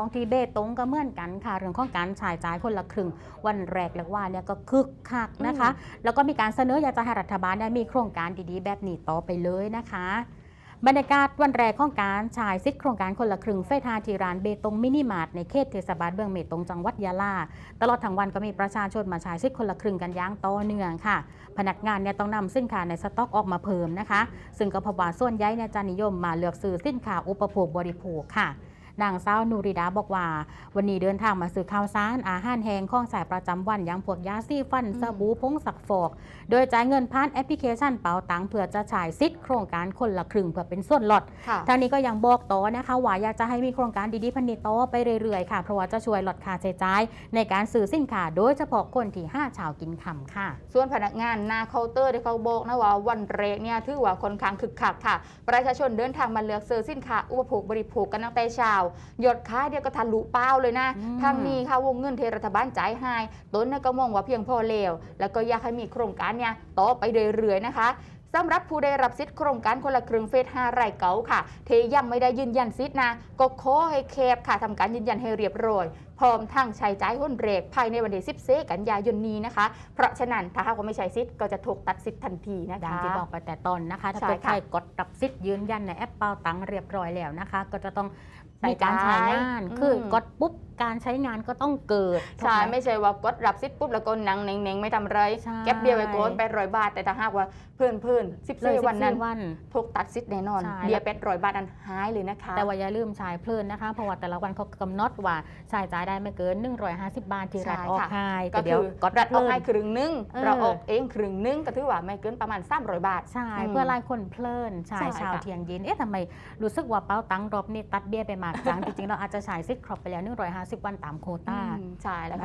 ของที่เบตงก็เหมือนกันค่ะเรื่องของการฉายจ่ายคนละครึ่งวันแรกเรียกว่าเนี่ยก็คึกคักนะคะ แล้วก็มีการเสนออยากจะให้รัฐบาลได้มีโครงการดีๆ แบบนี้ต่อไปเลยนะคะบรรยากาศวันแรกของการฉายซิทธิ์โครงการคนละครึ่งเฟทาทีรานเบตงมินิมาร์ทในเขตเทศบาลเมืองเบตงจังหวัดยะลา ตลอดทั้งวันก็มีประชาชนมาฉายซิทธิ์คนละครึ่งกันอย่างต่อเนื่องค่ะ พนักงานเนี่ยต้องนำสินค้าในสต็อกออกมาเพิ่มนะคะ ซึ่งก็พบว่าส่วนใหญ่เนี่ยจะนิยมมาเลือกซื้อสินค้าอุปโภคบริโภคค่ะ นางสาวนูริดาบอกว่า วันนี้เดินทางมาซื้อข้าวสารอาหารแห้งของสายประจำวันอย่างพวกยาซีฟันสบู่ผงสักฟอก โดยจ่ายเงินผ่านแอปพลิเคชันเป๋าตังเพื่อจะฉายซิทธิ์โครงการคนละครึ่งเพื่อเป็นส่วนลดค่ะทางนี้ก็ยังบอกต่อนะคะว่าอยากจะให้มีโครงการดีๆพันนี้ต่อไปเรื่อยๆค่ะเพราะว่าจะช่วยลดค่าใช้จ่ายในการซื้อสินค้าโดยเฉพาะคนที่ห้าชาวกินคำค่ะ ส่วนพนักงานหน้าเคาน์เตอร์ที่เขาบอกนะว่าวันแรกเนี่ยถือว่าค่อนข้างคึกคักค่ะ ประชาชนเดินทางมาเลือกซื้อสินค้าอุปโภคบริโภคกันตั้งแต่เช้ายอดขายเดียวก็ทะลุเป้าเลยนะอืมทางนี้ค่ะวงเงินเทรัฐบาลจ่ายให้ต้นเนี่ยก็มองว่าเพียงพอแล้วแล้วก็อยากให้มีโครงการเนี่ยต่อไปเรื่อยๆนะคะสำหรับผู้ได้รับสิทธิ์โครงการคนละครึ่งเฟส5รายเก๋าค่ะ เทยังไม่ได้ยืนยันสิทธิ์นะก็ขอให้แคบค่ะทำการยืนยันให้เรียบร้อยพร้อมทั้งใช้จ่ายหุ้นเรกภายในวันที่10กันยายนนี้นะคะ เพราะฉะนั้นถ้าหากว่าไม่ใช้สิทธิ์ก็จะถูกตัดสิทธิ์ทันทีนะดังคะที่บอกไปแต่ตอนนะคะ ถ้าใช่เกิดค่ะใครกดรับสิทธิ์ยืนยันในแอปเป่าตังเรียบร้อยแล้วนะคะ ก็จะต้องใส่มีการใช้งานอืมคือกดปุ๊บการใช้งานก็ต้องเกิด ใช่ถูกหไม่ใช่ว่ากดรับสิทธิ์ปุ๊บแล้วก็หนังเน่งๆไม่ทำไรใช่เก็บเบี้ยไว้ก่อนแปดร้อยบาท แต่ถ้าหากว่าเพื่อนเพื่อนสิบเลยสี่วันนั้น14วันถูกตัดสิทธิ์แน่นอนใช่เบี้ยแปดร้อยบาทนั้นหายเลยนะคะ แต่ว่าอย่าลืมใช้เพลินนะคะ เพราะว่าแต่ละวันเขากำหนดว่าใช้จ่ายได้ไม่เกิน 150 บาทที่รัฐใช่ออกค่ะให้ก็แต่เดี๋ยวคือกดรัฐเพออกลินให้ครึ่งหนึงเออเราออกเองครึ่งหนึงก็ถือว่าไม่เกินประมาณ 300 บาท ใช่อืมเพื่อไล่คนเพลินใช่ใช่ชาวค่ะเทียงยินเอ๊ะทำไมรู้สึกว่าเป้าตังรอบนี่ตัดเบี้ยไปมากจังจริงๆเราอาจจะใช้สิทธิ์ครบไปแล้ว 150 วันตามโควต้าอืมใช่แล้วค่ะ